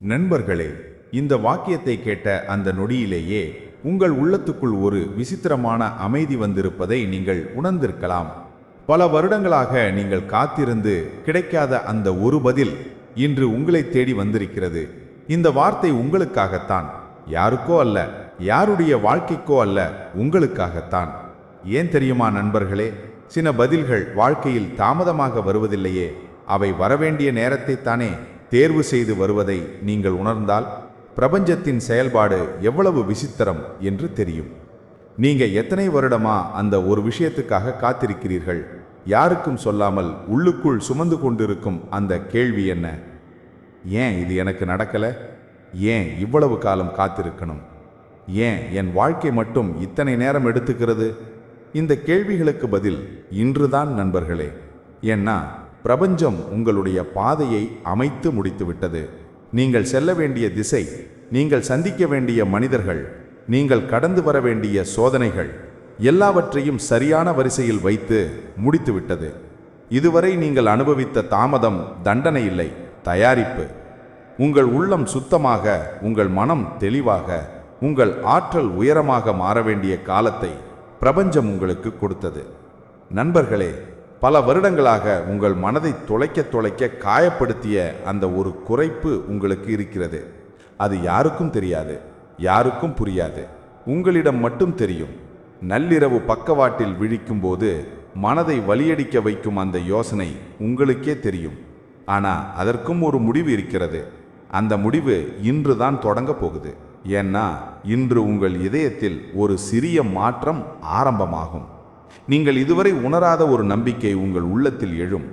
நண்பர்களே இந்த வாக்கியத்தை கேட்ட அந்த நொடியிலேயே உங்கள் உள்ளத்துக்குள் ஒரு விசித்திரமான அமைதி வந்திருப்பதை நீங்கள் உணர்ந்திருக்கலாம். பல வருடங்களாக நீங்கள் காத்திருந்து கிடைக்காத அந்த ஒரு பதில் இன்று உங்களை தேடி வந்திருக்கிறது. இந்த வார்த்தை உங்களுக்காகத்தான் யாருக்கோ அல்ல யாருடைய வாழ்க்கைக்கோ அல்ல உங்களுக்காகத்தான். ஏன் தெரியுமா நண்பர்களே சில பதில்கள் வாழ்க்கையில் தாமதமாக வருவதில்லையே அவை வரவேண்டிய நேரத்தை தானே தேர்வு செய்து வருவதை நீங்கள் உணர்ந்தால் பிரபஞ்சத்தின் செயல்பாடு எவ்வளவு விசித்திரம் என்று தெரியும். நீங்க எத்தனை வருடமா அந்த ஒரு விஷயத்துக்காக காத்திருக்கிறீர்கள்? யாருக்கும் சொல்லாமல் உள்ளுக்குள் சுமந்து கொண்டிருக்கும் அந்த கேள்வி என்ன? ஏன் இது எனக்கு நடக்கல? ஏன் இவ்வளவு காலம் காத்திருக்கணும்? ஏன் என் வாழ்க்கை மட்டும் இத்தனை நேரம் எடுத்துக்கிறது? இந்த கேள்விகளுக்கு பதில் இன்றுதான் நண்பர்களே. ஏன்னா பிரபஞ்சம் உங்களுடைய பாதையை அமைத்து முடித்துவிட்டது. நீங்கள் செல்ல வேண்டிய திசை நீங்கள் சந்திக்க வேண்டிய மனிதர்கள் நீங்கள் கடந்து வர வேண்டிய சோதனைகள் எல்லாவற்றையும் சரியான வரிசையில் வைத்து முடித்துவிட்டது. இதுவரை நீங்கள் அனுபவித்த தாமதம் தண்டனை இல்லை தயாரிப்பு. உங்கள் உள்ளம் சுத்தமாக உங்கள் மனம் தெளிவாக உங்கள் ஆற்றல் உயரமாக மாற வேண்டிய காலத்தை பிரபஞ்சம் உங்களுக்கு கொடுத்தது. நண்பர்களே பல வருடங்களாக உங்கள் மனதை தொலைக்க தொலைக்க காயப்படுத்திய அந்த ஒரு குறைப்பு உங்களுக்கு இருக்கிறது. அது யாருக்கும் தெரியாது யாருக்கும் புரியாது. உங்களிடம் மட்டும் தெரியும். நள்ளிரவு பக்கவாட்டில் விழிக்கும்போது மனதை வலியடிக்க வைக்கும் அந்த யோசனை உங்களுக்கே தெரியும். ஆனால் அதற்கும் ஒரு முடிவு இருக்கிறது. அந்த முடிவு இன்று தான் தொடங்க போகுது. ஏன்னா இன்று உங்கள் இதயத்தில் ஒரு சிறிய மாற்றம் ஆரம்பமாகும். நீங்கள் இதுவரை உணராத ஒரு நம்பிக்கை உங்கள் உள்ளத்தில் எழும்.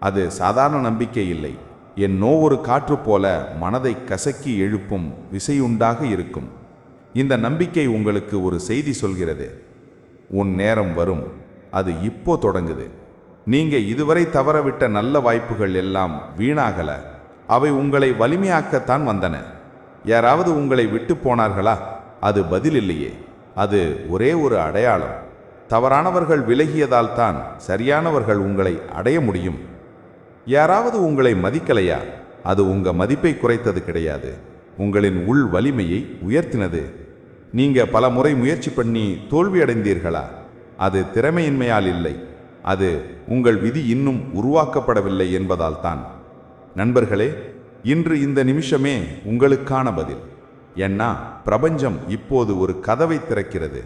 அது சாதாரண நம்பிக்கை இல்லை. என்னோ ஒரு காற்று போல மனதை கசக்கி எழுப்பும் விசையுண்டாக இருக்கும். இந்த நம்பிக்கை உங்களுக்கு ஒரு செய்தி சொல்கிறது. உன் நேரம் வரும். அது இப்போ தொடங்குது. நீங்க இதுவரை தவறவிட்ட நல்ல வாய்ப்புகள் எல்லாம் வீணாகல. அவை உங்களை வலிமையாக்கத்தான் வந்தன. யாராவது உங்களை விட்டு போனார்களா? அது பதில் இல்லையே. அது ஒரே ஒரு அடையாளம். தவறானவர்கள் விலகியதால் தான் சரியானவர்கள் உங்களை அடைய முடியும். யாராவது உங்களை மதிக்கலையா? அது உங்க மதிப்பை குறைத்தது கிடையாது. உங்களின் உள் வலிமையை உயர்த்தினது. நீங்க பல முறை முயற்சி பண்ணி தோல்வியடைந்தீர்களா அது திறமையின்மையால் இல்லை. அது உங்கள் விதி இன்னும் உருவாக்கப்படவில்லை என்பதால் தான் நண்பர்களே இன்று இந்த நிமிஷமே உங்களுக்கான பதில். ஏன்னா பிரபஞ்சம் இப்போது ஒரு கதவை திறக்கிறது.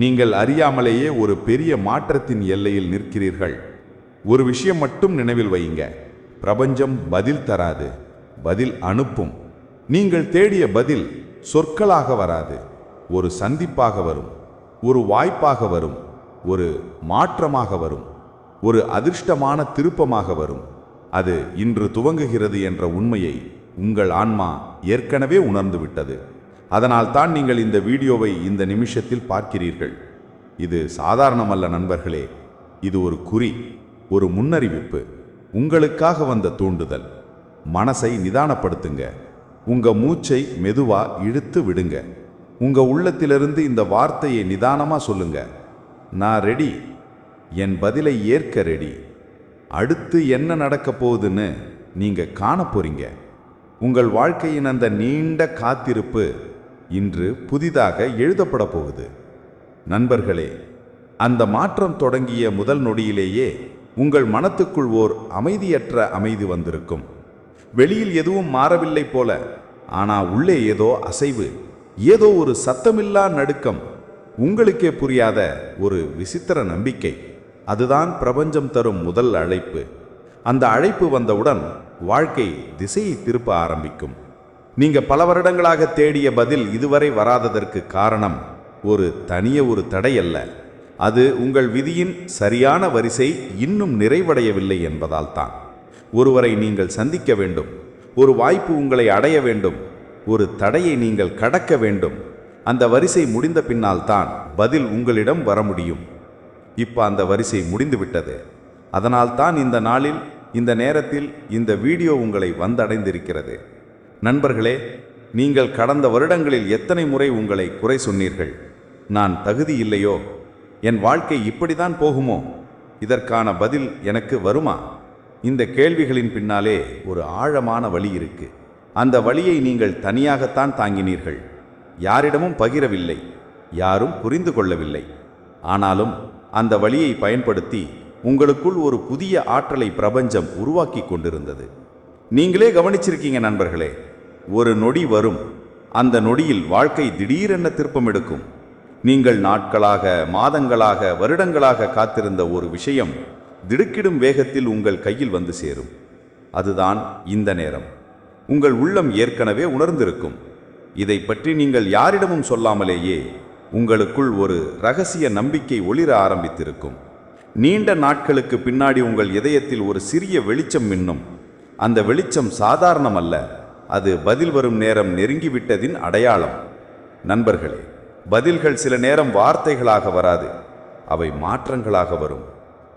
நீங்கள் அறியாமலேயே ஒரு பெரிய மாற்றத்தின் எல்லையில் நிற்கிறீர்கள். ஒரு விஷயம் மட்டும் நினைவில் வையுங்க பிரபஞ்சம் பதில் தராது பதில் அனுப்பும். நீங்கள் தேடிய பதில் சொற்களாக வராது ஒரு சந்திப்பாக வரும் ஒரு வாய்ப்பாக வரும் ஒரு மாற்றமாக வரும் ஒரு அதிர்ஷ்டமான திருப்பமாக வரும். அது இன்று துவங்குகிறது என்ற உண்மையை உங்கள் ஆன்மா ஏற்கனவே உணர்ந்துவிட்டது. அதனால் தான் நீங்கள் இந்த வீடியோவை இந்த நிமிஷத்தில் பார்க்கிறீர்கள். இது சாதாரணமல்ல நண்பர்களே இது ஒரு குறி ஒரு முன்னறிவிப்பு. உங்களுக்காக வந்த தூண்டுதல். மனசை நிதானப்படுத்துங்க. உங்க மூச்சை மெதுவா இழுத்து விடுங்க. உங்க உள்ளத்திலிருந்து இந்த வார்த்தையை நிதானமா சொல்லுங்க. நான் ரெடி. என் பதிலை ஏற்க ரெடி. அடுத்து என்ன நடக்க போகுதுன்னு நீங்க காண போறீங்க. உங்கள் வாழ்க்கையின் அந்த நீண்ட காத்திருப்பு இன்று புதிதாக எழுதப்பட போகுது. நண்பர்களே அந்த மாற்றம் தொடங்கிய முதல் நொடியிலேயே உங்கள் மனத்துக்குள் ஓர் அமைதியற்ற அமைதி வந்திருக்கும். வெளியில் எதுவும் மாறவில்லை போல ஆனால் உள்ளே ஏதோ அசைவு ஏதோ ஒரு சத்தமில்லா நடுக்கம் உங்களுக்கே புரியாத ஒரு விசித்திர நம்பிக்கை. அதுதான் பிரபஞ்சம் தரும் முதல் அழைப்பு. அந்த அழைப்பு வந்தவுடன் வாழ்க்கை திசையை திருப்ப ஆரம்பிக்கும். நீங்க பல வருடங்களாக தேடிய பதில் இதுவரை வராததற்கு காரணம் ஒரு தனிய ஒரு தடை அல்ல. அது உங்கள் விதியின் சரியான வரிசை இன்னும் நிறைவடையவில்லை என்பதால் தான். ஒருவரை நீங்கள் சந்திக்க வேண்டும் ஒரு வாய்ப்பு உங்களை அடைய வேண்டும் ஒரு தடையை நீங்கள் கடக்க வேண்டும். அந்த வரிசை முடிந்த பின்னால் தான் பதில் உங்களிடம் வர முடியும். இப்போ அந்த வரிசை முடிந்துவிட்டது. அதனால்தான் அதனால் தான் இந்த நாளில் இந்த நேரத்தில் இந்த வீடியோ உங்களை வந்தடைந்திருக்கிறது. நண்பர்களே நீங்கள் கடந்த வருடங்களில் எத்தனை முறை உங்களை குறை சொன்னீர்கள்? நான் தகுதி இல்லையோ? என் வாழ்க்கை இப்படிதான் போகுமோ? இதற்கான பதில் எனக்கு வருமா? இந்த கேள்விகளின் பின்னாலே ஒரு ஆழமான வழி இருக்கு. அந்த வழியை நீங்கள் தனியாகத்தான் தாங்கினீர்கள். யாரிடமும் பகிரவில்லை. யாரும் புரிந்து கொள்ளவில்லை. ஆனாலும் அந்த வழியை பயன்படுத்தி உங்களுக்குள் ஒரு புதிய ஆற்றலை பிரபஞ்சம் உருவாக்கி கொண்டிருந்தது. நீங்களே கவனிச்சிருக்கீங்க நண்பர்களே ஒரு நொடி வரும். அந்த நொடியில் வாழ்க்கை திடீரென திருப்பம் எடுக்கும் நீங்கள் நாட்களாக மாதங்களாக வருடங்களாக காத்திருந்த ஒரு விஷயம் திடுக்கிடும் வேகத்தில் உங்கள் கையில் வந்து சேரும். அதுதான் இந்த நேரம். உங்கள் உள்ளம் ஏற்கனவே உணர்ந்திருக்கும். இதை பற்றி நீங்கள் யாரிடமும் சொல்லாமலேயே உங்களுக்குள் ஒரு ரகசிய நம்பிக்கை ஒளிர ஆரம்பித்திருக்கும். நீண்ட நாட்களுக்கு பின்னாடி உங்கள் இதயத்தில் ஒரு சிறிய வெளிச்சம் மின்னும். அந்த வெளிச்சம் சாதாரணமல்ல. அது பதில் வரும் நேரம் நெருங்கிவிட்டதின் அடையாளம். நண்பர்களே பதில்கள் சில நேரம் வார்த்தைகளாக வராது அவை மாற்றங்களாக வரும்.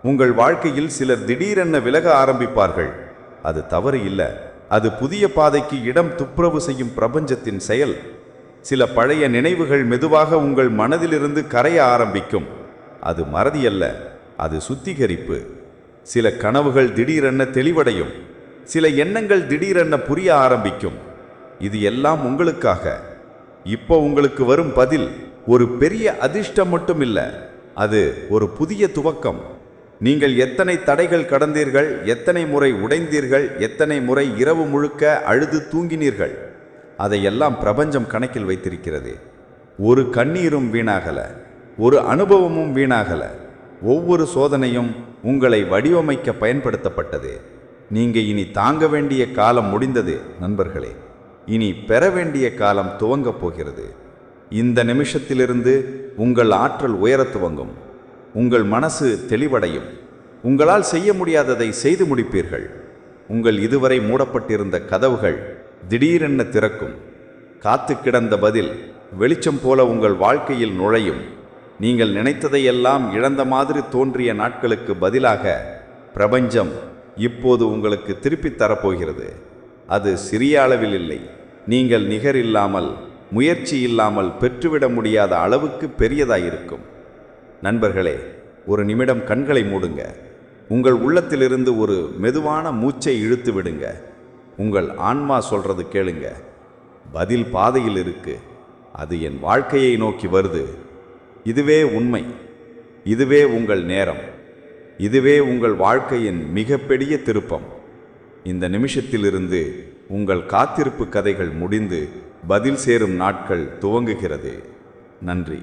உங்கள் வாழ்க்கையில் சிலர் திடீரென விலக ஆரம்பிப்பார்கள். அது தவறு இல்லை அது புதிய பாதைக்கு இடம் துப்புரவு செய்யும் பிரபஞ்சத்தின் செயல். சில பழைய நினைவுகள் மெதுவாக உங்கள் மனதிலிருந்து கரைய ஆரம்பிக்கும். அது மறதியல்ல அது சுத்திகரிப்பு. சில கனவுகள் திடீரென தெளிவடையும். சில எண்ணங்கள் திடீரென புரிய ஆரம்பிக்கும். இது எல்லாம் உங்களுக்காக. இப்போ உங்களுக்கு வரும் பதில் ஒரு பெரிய அதிர்ஷ்டம் மட்டும் இல்லை அது ஒரு புதிய துவக்கம். நீங்கள் எத்தனை தடைகள் கடந்தீர்கள் எத்தனை முறை உடைந்தீர்கள் எத்தனை முறை இரவு முழுக்க அழுது தூங்கினீர்கள். அதையெல்லாம் பிரபஞ்சம் கணக்கில் வைத்திருக்கிறது. ஒரு கண்ணீரும் வீணாகல. ஒரு அனுபவமும் வீணாகல. ஒவ்வொரு சோதனையும் உங்களை வடிவமைக்க பயன்படுத்தப்பட்டது. நீங்க இனி தாங்க வேண்டிய காலம் முடிந்தது நண்பர்களே. இனி பெற வேண்டிய காலம் துவங்கப் போகிறது. இந்த நிமிஷத்திலிருந்து உங்கள் ஆற்றல் உயரத் துவங்கும். உங்கள் மனசு தெளிவடையும். உங்களால் செய்ய முடியாததை செய்து முடிப்பீர்கள். உங்கள் இதுவரை மூடப்பட்டிருந்த கதவுகள் திடீரென திறக்கும். காத்து கிடந்த பதில் வெளிச்சம் போல உங்கள் வாழ்க்கையில் நுழையும். நீங்கள் நினைத்ததையெல்லாம் இழந்த மாதிரி தோன்றிய நாட்களுக்கு பதிலாக பிரபஞ்சம் இப்போது உங்களுக்கு திருப்பித் தரப்போகிறது. அது சிறிய அளவில் இல்லை. நீங்கள் நிகர் இல்லாமல் முயற்சி இல்லாமல் பெற்றுவிட முடியாத அளவுக்கு பெரியதாயிருக்கும். நண்பர்களே ஒரு நிமிடம் கண்களை மூடுங்க. உங்கள் உள்ளத்திலிருந்து ஒரு மெதுவான மூச்சை இழுத்து விடுங்க. உங்கள் ஆன்மா சொல்றது கேளுங்க. பதில் பாதையில் இருக்கு. அது என் வாழ்க்கையை நோக்கி வருது. இதுவே உண்மை. இதுவே உங்கள் நேரம். இதுவே உங்கள் வாழ்க்கையின் மிகப்பெரிய திருப்பம். இந்த நிமிஷத்திலிருந்து உங்கள் காத்திருப்பு கதைகள் முடிந்து பதில் சேரும் நாட்கள் துவங்குகிறது. நன்றி.